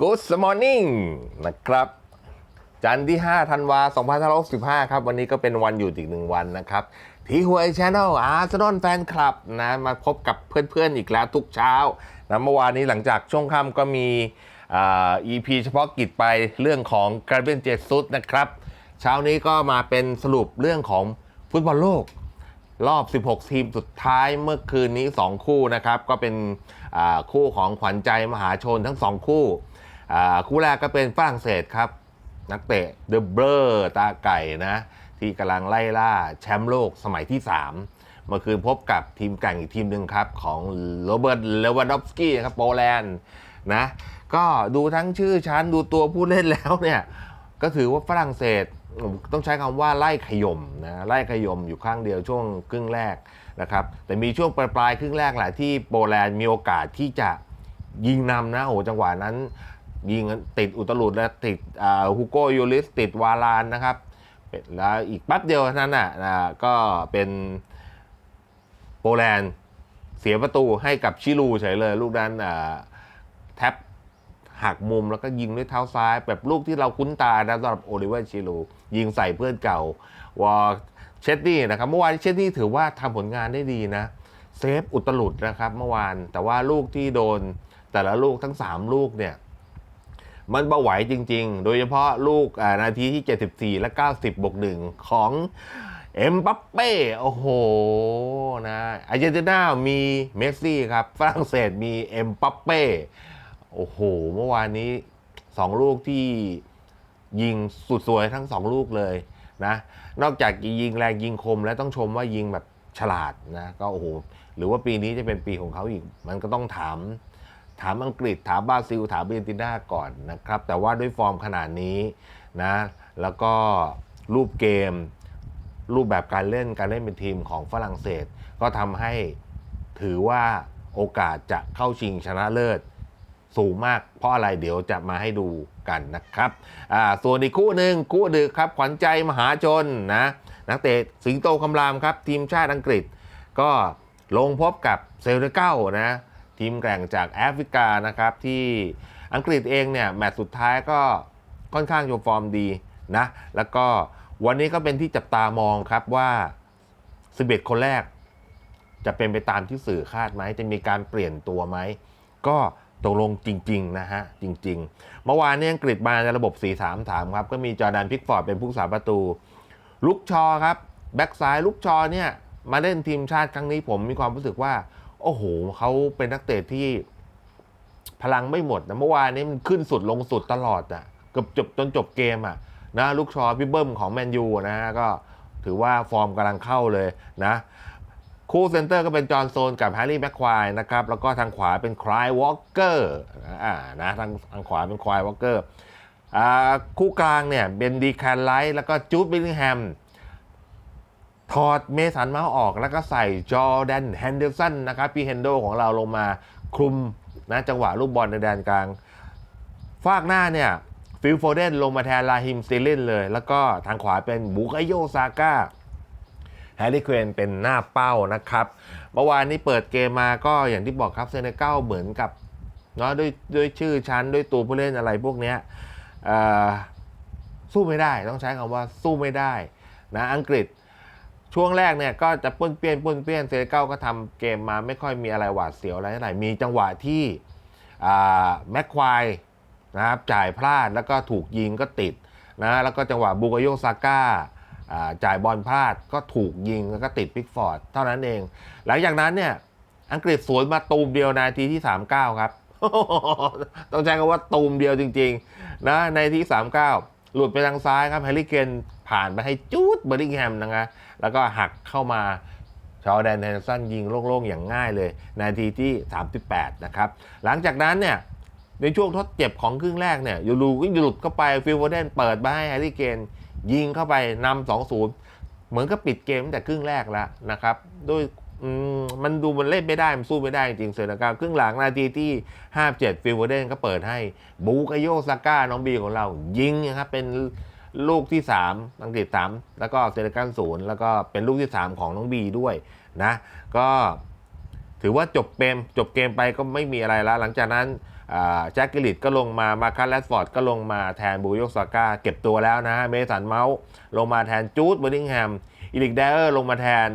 Good morning นะครับจันทร์ที่ 5 ธันวา2565 ครับ วันนี้ก็เป็นวันหยุดอีกหนึ่งวันนะครับ ที่หวยช n แนลอาร์เซนอลแฟนคลับนะมาพบกับเพื่อนๆอีกแล้วทุกเช้านะเมื่อวานนี้หลังจากช่วงค่ำก็มีอ่า EP เฉพาะกิจไปเรื่องของการเบนเจซุสนะครับ เช้านี้ก็มาเป็นสรุปเรื่องของฟุตบอลโลก รอบ 16 ทีมสุดท้ายเมื่อคืนนี้ 2 คู่นะครับ ก็เป็นคู่ของขวัญใจมหาชนทั้ง 2 คู่ คู่แรกก็เป็นฝรั่งเศสครับ นักเตะเดอะเบอร์ตาไก่นะ ที่กำลังไล่ล่าแชมป์โลกสมัยที่ 3 เมื่อคืนพบกับทีมแก่งอีกทีมหนึ่งครับ ของโรเบิร์ตเลวานดอฟสกี้ครับโปแลนด์นะก็ดูทั้งชื่อชั้นดูตัวผู้เล่นแล้วเนี่ย ก็ถือว่าฝรั่งเศสต้องใช้คำว่าไล่ขย่มนะไล่ขย่มอยู่ข้างเดียวช่วงครึ่งแรกนะครับแต่มีช่วงปลายปลายครึ่งแรกแหละที่โปแลนด์มีโอกาสที่จะยิงนำนะโอ้โหจังหวะนั้น ยิงติดอุตลุดและติดฮูโกยูริสติดวาลานนะครับแล้วอีกแป๊บเดียวเท่านั้นน่ะอ่าก็เป็นโปแลนด์เสียประตูให้กับชิลูเฉยเลย ลูกนั้นแท็บหักมุมแล้วก็ยิงด้วยเท้าซ้าย แบบลูกที่เราคุ้นตานะสำหรับโอลิเวอร์ชิลูยิงใส่เพื่อนเก่าวอเชตตี้นะครับ เมื่อวานเชตตี้ถือว่าทำผลงานได้ดีนะ เซฟอุตลุดนะครับเมื่อวานแต่ว่าลูกที่โดนแต่ละลูกทั้ง 3 ลูกเนี่ย มันเบาไหวจริง ๆ โดยเฉพาะลูกนาทีที่ 74 และ 90บวกหนึ่งของเอ็มบัปเป้ โอ้โห นะอาร์เจนตินามีเมสซี่ครับ ฝรั่งเศสมีเอ็มบัปเป้ โอ้โห เมื่อวานนี้ 2 ลูกที่ยิงสุดสวยทั้ง 2 ลูกเลยนะ นอกจากยิงแรงยิงคมแล้วต้องชมว่ายิงแบบฉลาดนะ ก็โอ้โห หรือว่าปีนี้จะเป็นปีของเขาอีก มันก็ต้องถาม ถามอังกฤษถามบราซิล ถามอาร์เจนตินาก่อนนะครับ แต่ว่าด้วยฟอร์มขนาดนี้นะแล้วก็รูปเกม รูปแบบการเล่นการเล่นเป็นทีมของฝรั่งเศส ก็ทำให้ถือว่าโอกาสจะเข้าชิงชนะเลิศสูงมาก เพราะอะไรเดี๋ยวจะมาให้ดูกันนะครับอ่าส่วนอีกคู่หนึ่งคู่ดึกครับ ขวัญใจมหาชนนะนักเตะสิงโตคำรามครับ ทีมชาติอังกฤษ ก็ลงพบกับเซลเก้านะ ทีมแกร่งจากแอฟริกานะครับที่อังกฤษเองเนี่ยแมตช์สุดท้ายก็ค่อนข้างโชว์ฟอร์มดีนะแล้วก็วันนี้ก็เป็นที่จับตามองครับว่า 11 คนแรก จะเป็นไปตามที่สื่อคาดไหมจะมีการเปลี่ยนตัวไหมก็ตกลงจริงๆนะฮะจริง ๆ เมื่อวานนี้อังกฤษมาในระบบ 4-3-3 ครับก็มีจอร์แดนพิกฟอร์ดเป็นผู้สาประตู ลุกชอครับแบ็กซ้ายลุกชอเนี่ยมาเล่นทีมชาติครั้งนี้ผมมีความรู้สึกว่า โอ้โหเขาเป็นนักเตะที่พลังไม่หมดนะเมื่อวานนี้มันขึ้นสุดลงสุดตลอดอะเกือบจบจนจบเกมอะนะลูกชอพี่เบิ้มของแมนยูนะฮะก็ถือว่าฟอร์มกำลังเข้าเลยนะคู่เซนเตอร์ก็เป็นจอห์นโซนกับแฮร์รี่แม็กควายนะครับแล้วก็ทางขวาเป็นคลายวอลเกอร์อ่านะทางทางขวาเป็นคลายวอลเกอร์อ่าคู่กลางเนี่ยเป็นดีแคนไลท์แล้วก็จูดบิลลิงแฮม ถอดเมสันมาออกแล้วก็ใส่จอร์แดนแฮนเดอร์สันนะครับพี่เฮนโดของเราลงมาคลุมนะจังหวะลูกบอลในแดนกลางฟากหน้าเนี่ยฟิลโฟเดนลงมาแทนลาฮิมสติลินเลย แล้วก็ทางขวาเป็นบุกโยซาก้าแฮร์รี่เควนเป็นหน้าเป้านะครับเมื่อวานนี้เปิดเกมมาก็อย่างที่บอกครับเซเนกัลเหมือนกับเนาะด้วยด้วยชื่อชั้นด้วยตัวผู้เล่นอะไรพวกเนี้ยสู้ไม่ได้ต้องใช้คำว่าสู้ไม่ได้นะอังกฤษ ช่วงแรกเนี่ยก็จะป้นเปี้ยนป้นเปี้ยนเซเนกัลก็ทำเกมมาไม่ค่อยมีอะไรหวาดเสียวอะไรเท่าไหร่มีจังหวะที่แม็กควายนะครับจ่ายพลาดแล้วก็ถูกยิงก็ติดนะแล้วก็จังหวะบูกโยซาก้าจ่ายบอลพลาดก็ถูกยิงแล้วก็ติดพิกฟอร์ดเท่านั้นเอง หลังจากนั้นเนี่ยอังกฤษสวนมาตูมเดียวนาทีที่ 39 ครับ ต้องใช้คำว่าตูมเดียวจริงๆนะในที่ 39 หลุดไปทางซ้ายครับแฮร์รี่เคน ผ่านไปให้จูดเบอร์ดิงแฮมนะฮะแล้วก็หักเข้ามาชอแดนแฮนสันยิงโล่งๆ อย่างง่ายเลย นาทีที่ 38 นะครับ หลังจากนั้นเนี่ยในช่วงทดเจ็บของครึ่งแรกเนี่ยยูรูก็หลุดเข้าไปฟิลโฟเดนเปิดมาให้แฮร์รี่เคนยิงเข้าไปนำ2-0เหมือนกับปิดเกมตั้งแต่ครึ่งแรกแล้วนะครับด้วยมมันดูมันเล่นไม่ได้ มันสู้ไม่ได้จริงๆเซอร์นาการครึ่งหลังนาทีที่ 57ฟิลโฟเดนก็เปิดให้บูกาโยซาก้าน้องบีของเรายิงนะครับเป็น ลูกที่ 3 อังกฤษ 3 แล้วก็เซเนกัลศูนย์แล้วก็เป็นลูกที่ 3 ของน้องบีด้วยนะ ก็ถือว่าจบเกมจบเกมไปก็ไม่มีอะไรแล้วหลังจากนั้นแจ็คกิลิตก็ลงมามาคัสแรดฟอร์ดก็ลงมาแทนบูโยกซาก้าเก็บตัวแล้วนะเมสันเมาส์ลงมาแทนจูดเบอร์ดิงแฮมอีลิกเดอร์ลงมาแทน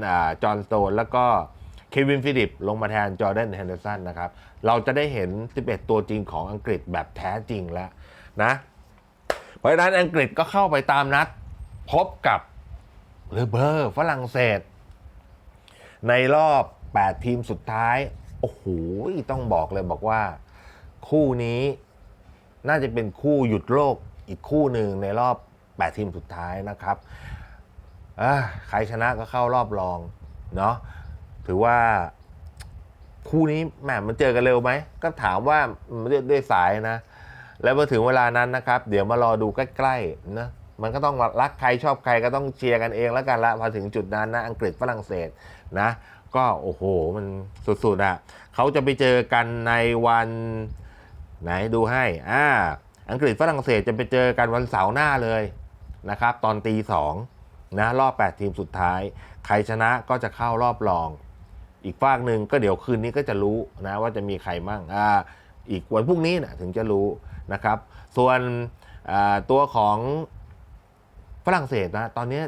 จอห์นสโตนแล้วก็เควินฟิลิปลงมาแทนจอร์แดนแฮนเดอร์สันนะครับ เราจะได้เห็น 11 ตัวจริงของอังกฤษแบบแท้จริงแล้วนะ เพราะฉะนั้นอังกฤษก็เข้าไปตามนัด พบกับเลอเบอร์ฝรั่งเศส ในรอบ 8 ทีมสุดท้าย โอ้โห ต้องบอกเลยบอกว่า คู่นี้น่าจะเป็นคู่หยุดโลกอีกคู่หนึ่งในรอบ 8 ทีมสุดท้ายนะครับใครชนะก็เข้ารอบรองเนาะถือว่าคู่นี้แหมมันเจอกันเร็วไหม ก็ถามว่าด้วยด้วยสายนะ แล้วพอถึงเวลานั้นนะครับ เดี๋ยวมารอดูใกล้ๆนะมันก็ต้องรักใครชอบใครก็ต้องเชียร์กันเองแล้วกันละพอถึงจุดนั้นนะอังกฤษฝรั่งเศสนะ ก็โอ้โหมันสุดๆอะ่ะเขาจะไปเจอกันในวันไหนดูให้อ่าอังกฤษฝรั่งเศสจะไปเจอกันวันเสาร์หน้าเลยนะครับ ตอนตีสองนะรอบ 8 ทีมสุดท้าย ใครชนะก็จะเข้ารอบรอง อีกฝากหนึ่งก็เดี๋ยวคืนนี้ก็จะรู้นะว่าจะมีใครมั่งอ่าอีกวันพรุ่งนี้นะถึงจะรู้ นะครับ ส่วนตัวของฝรั่งเศสนะตอนนี้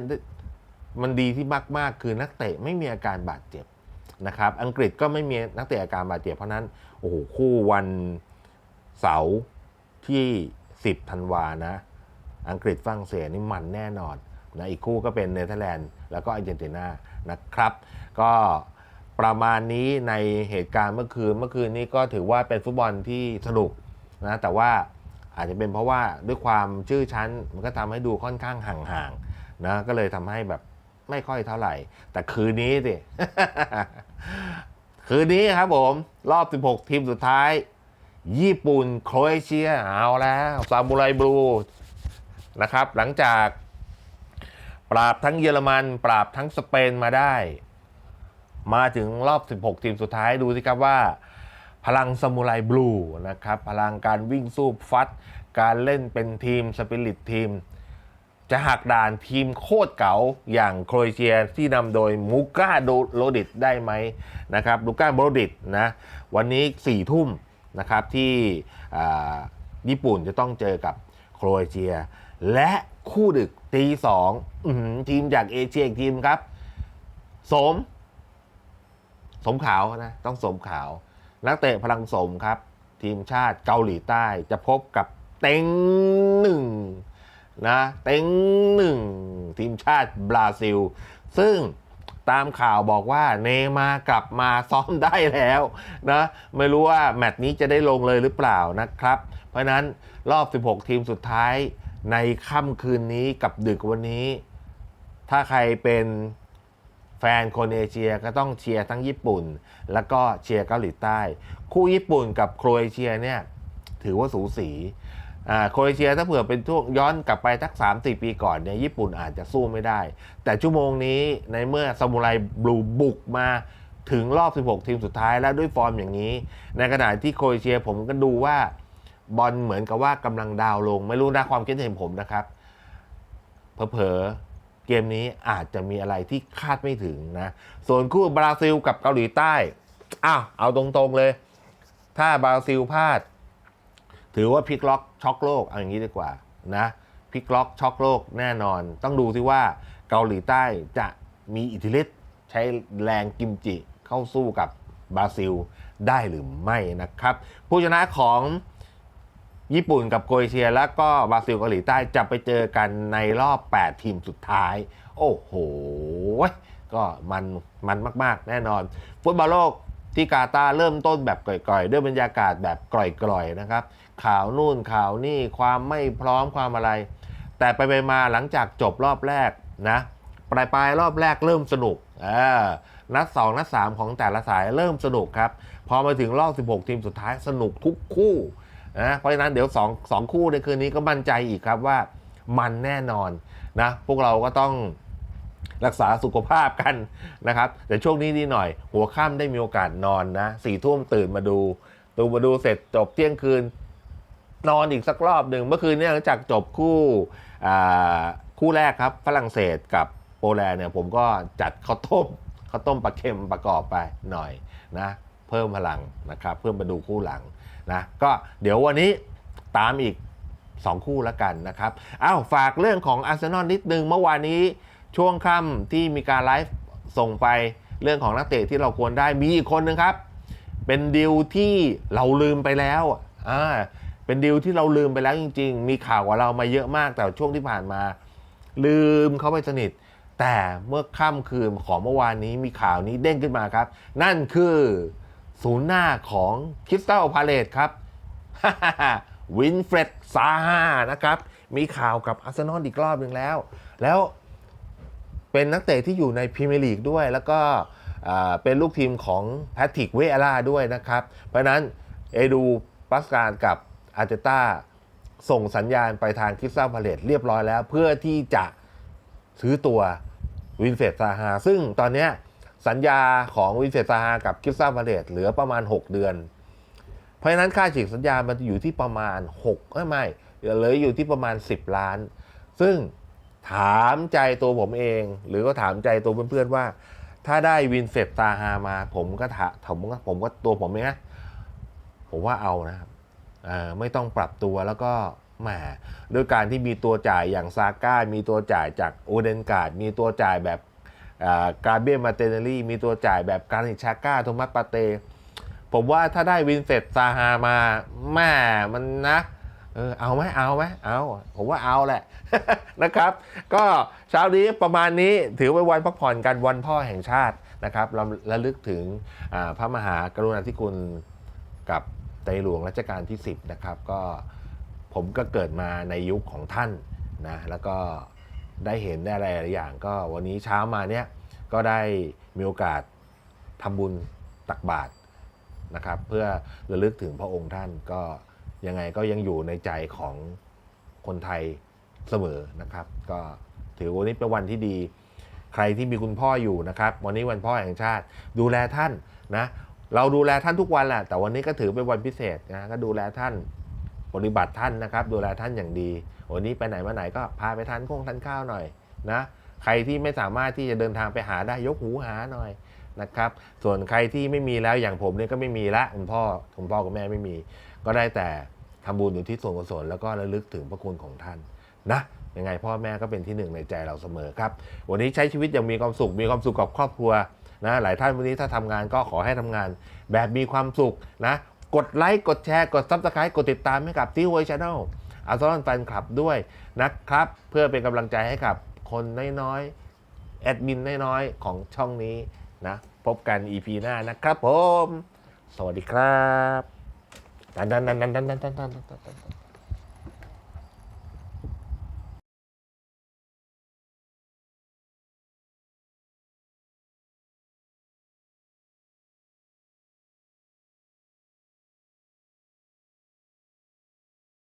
มันดีที่มาก ๆ คือนักเตะไม่มีอาการบาดเจ็บนะครับ อังกฤษก็ไม่มีนักเตะอาการบาดเจ็บเพราะฉะนั้นโอ้โหคู่วันเสาร์ที่ 10ธันวานะ อังกฤษฝรั่งเศสนี่มันแน่นอนนะอีกคู่ก็เป็นเนเธอร์แลนด์แล้วก็อาร์เจนตินานะครับ ก็ประมาณนี้ในเหตุการณ์เมื่อคืนเมื่อคืนนี้ก็ถือว่าเป็นฟุตบอลที่สนุก นะแต่ว่าอาจจะเป็นเพราะว่าด้วยความชื่อชั้นมันก็ทำให้ดูค่อนข้างห่างๆนะก็เลยทำให้แบบไม่ค่อยเท่าไหร่ แต่คืนนี้สิคืนนี้ครับผมรอบ 16 ทีมสุดท้าย ญี่ปุ่นโครเอเชียเอาแล้วซามูไรบลูนะครับ หลังจาก ปราบทั้งเยอรมัน ปราบทั้งสเปนมาได้ มาถึงรอบ 16 ทีมสุดท้ายดูสิครับว่า พลังซามูไรบลูนะครับพลังการวิ่งสู้ฟัด การเล่นเป็นทีมสปิริตทีม จะหักด่านทีมโคตรเก๋าอย่างโครเอเชียที่นำโดยมูก้าโรดิตได้ไหมนะครับลูก้าโรดิตนะวันนี้4ี่ทุ่มนะครับที่ญี่ปุ่นจะต้องเจอกับโครเอเชีย และคู่ดึกตีสองอทีมจากเอเชียอีกทีมครับ สม สมขาวนะ ต้องสมขาว นักเตะพลังสมครับ ทีมชาติเกาหลีใต้จะพบกับเต็งหนึ่งนะเต็งหนึ่งทีมชาติบราซิล ซึ่งตามข่าวบอกว่าเนมากลับมาซ้อมได้แล้วนะไม่รู้ว่าแมตช์นี้จะได้ลงเลยหรือเปล่านะครับ เพราะฉะนั้นรอบ 16 ทีมสุดท้ายในค่ำคืนนี้กับดึกวันนี้ ถ้าใครเป็น แฟนคนเอเชียก็ต้องเชียร์ทั้งญี่ปุ่น แล้วก็เชียร์เกาหลีใต้ คู่ญี่ปุ่นกับโครเอเชียเนี่ยถือว่าสูสีอ่าโครเอเชียถ้าเผื่อเป็นช่วงย้อนกลับไปทัก3 4 ปีก่อนเนี่ยญี่ปุ่นอาจจะสู้ไม่ได้ แต่ชั่วโมงนี้ในเมื่อซามูไรบลูบุกมาถึงรอบ 16 ทีมสุดท้ายแล้วด้วยฟอร์มอย่างนี้ ในขณะที่โครเอเชียผมก็ดูว่าบอลเหมือนกับว่ากำลังดาวลง ไม่รู้นะความคิดเห็นผมนะครับ เผลอ กมนี้อาจจะมีอะไรที่คาดไม่ถึงนะ ส่วนคู่บราซิลกับเกาหลีใต้ อ้าวเอาตรงๆเลย ถ้าบราซิลพลาด ถือว่าพลิกล็อกช็อกโลกเอาอย่างนี้ดีกว่านะพลิกล็อกช็อกโลกแน่นอน ต้องดูซิว่าเกาหลีใต้จะมีอิทธิฤทธิ์ใช้แรงกิมจิเข้าสู้กับบราซิลได้หรือไม่นะครับ ผู้ชนะของ ญี่ปุ่นกับโครเอเชียแล้วก็บราซิลเกาหลีใต้จะไปเจอกันในรอบ 8 ทีมสุดท้าย โอ้โห ก็มันมันมาก ๆ แน่นอน ฟุตบอลโลกที่กาตาร์เริ่มต้นแบบก่อยๆ ด้วยบรรยากาศแบบกร่อยๆนะครับ ข่าวนู่นข่าวนี่ความไม่พร้อมความอะไร แต่ไปไปมาหลังจากจบรอบแรกนะปลายปลายๆรอบแรกเริ่มสนุกอ่านัด 2 นัด 3 ของแต่ละสายเริ่มสนุกครับ พอมาถึงรอบ 16 ทีมสุดท้ายสนุกทุกคู่ นะเพราะฉะนั้นเดี๋ยว2 2คู่ในคืนนี้ก็มั่นใจอีกครับว่ามันแน่นอนนะพวกเราก็ต้องรักษาสุขภาพกันนะครับ แต่ช่วงนี้ดีหน่อย หัวค่ำได้มีโอกาสนอนนะสี่ทุ่มตื่นมาดูตูมาดูเสร็จจบเที่ยงคืน นอนอีกสักรอบหนึ่งเมื่อคืนเนี่ยหลังจากจบคู่คู่แรกครับฝรั่งเศสกับโปแลนด์เนี่ยผมก็จัดข้าวต้มข้าวต้มปลาเค็มประกอบไปหน่อยนะ เพิ่มพลังนะครับเพื่อมาดูคู่หลังนะก็เดี๋ยววันนี้ตามอีก 2 คู่แล้วกันนะครับอ้าวฝากเรื่องของอาร์เซนอลนิดนึงเมื่อวานนี้ช่วงค่ำที่มีการไลฟ์ส่งไปเรื่องของนักเตะที่เราควรได้มีอีกคนหนึ่งครับ เป็นดีลที่เราลืมไปแล้วอ่าเป็นดีลที่เราลืมไปแล้วจริง ๆ มีข่าวกับเรามาเยอะมากแต่ช่วงที่ผ่านมา ลืมเขาไปสนิท แต่เมื่อค่ำคืนของเมื่อวานนี้มีข่าวนี้เด้งขึ้นมาครับ นั่นคือ ศูนย์หน้าของคริสตัลพาเลตครับ วินเฟรดซาฮานะครับ มีข่าวกับอาร์เซนอลอีกรอบหนึ่งแล้ว แล้วเป็นนักเตะที่อยู่ในพรีเมียร์ลีกด้วย แล้วก็เป็นลูกทีมของแพทริกเวอาร่าด้วยนะครับ เพราะนั้นเอดูปัสการกับอาร์เตต้าส่งสัญญาณไปทางคริสตัลพาเลตเรียบร้อยแล้ว เพื่อที่จะซื้อตัววินเฟรดซาฮาซึ่งตอนนี้ สัญญาของวินเฟรดซาฮากับคิสตัลพาเลตเหลือประมาณ 6 เดือน เพราะฉะนั้นค่าฉีกสัญญามันจะอยู่ที่ประมาณ6ไม่ไม่เหลืออยู่ที่ประมาณ 10 ล้าน ซึ่งถามใจตัวผมเอง หรือก็ถามใจตัวเพื่อนๆว่า ถ้าได้วินเฟตตาฮามา ผมก็ถาผมก็ผมก็ตัวผมเองนะผมว่าเอานะครับไม่ต้องปรับตัวแล้วก็แหมด้วยการที่มีตัวจ่ายอย่างซาก้า มีตัวจ่ายจากโอเดนการ์ด มีตัวจ่ายแบบ กาเบียมาเตเนลี่มีตัวจ่ายแบบการิชาก้าโทมัสปาเต ผมว่าถ้าได้วินเซตซาฮามาแม่มันนะเออเอาไหมเอาไหมเอา ผมว่าเอาแหละนะครับ ก็เช้านี้ประมาณนี้ถือเป็นวันพักผ่อนกันวันพ่อแห่งชาตินะครับเราระลึกถึงพระมหากรุณาธิคุณกับในหลวงรัชกาลที่ 10 นะครับ ก็ผมก็เกิดมาในยุคของท่านนะแล้วก็ ได้เห็นได้อะไรหลายอย่าง ก็วันนี้เช้ามาเนี้ยก็ได้มีโอกาสทำบุญตักบาตรนะครับ เพื่อระลึกถึงพระองค์ท่านก็ยังไงก็ยังอยู่ในใจของคนไทยเสมอนะครับ ก็ถือวันนี้เป็นวันที่ดี ใครที่มีคุณพ่ออยู่นะครับ วันนี้วันพ่อแห่งชาติ ดูแลท่านนะเราดูแลท่านทุกวันแหละแต่วันนี้ก็ถือเป็นวันพิเศษนะก็ดูแลท่าน ปฏิบัติท่านนะครับ ดูแลท่านอย่างดีวันนี้ไปไหนมาไหนก็พาไปทานข้งทานข้าวหน่อยนะใครที่ไม่สามารถที่จะเดินทางไปหาได้ยกหูหาหน่อยนะครับ ส่วนใครที่ไม่มีแล้วอย่างผมเนี่ยก็ไม่มีละคุณพ่อคุณพ่อกับแม่ไม่มี ก็ได้แต่ทำบุญอยู่ที่ส่วนกุศลแล้วก็ระลึกถึงพระคุณของท่านนะยังไงพ่อแม่ก็เป็นที่หนึ่งในใจเราเสมอครับ วันนี้ใช้ชีวิตอย่างมีความสุข มีความสุขกับครอบครัวนะหลายท่านวันนี้ถ้าทำงานก็ขอให้ทำงานแบบมีความสุขนะ กดไลค์กดแชร์กดซับสไครต์กดติดตามให้กับที่ฮวยชาแนลอาร์ซอนแฟนคลับด้วยนะครับ เพื่อเป็นกำลังใจให้กับคนน้อยๆแอดมินน้อยๆของช่องนี้นะ พบกัน EP หน้านะครับผม สวัสดีครับดันดันดันดันดันดันดัน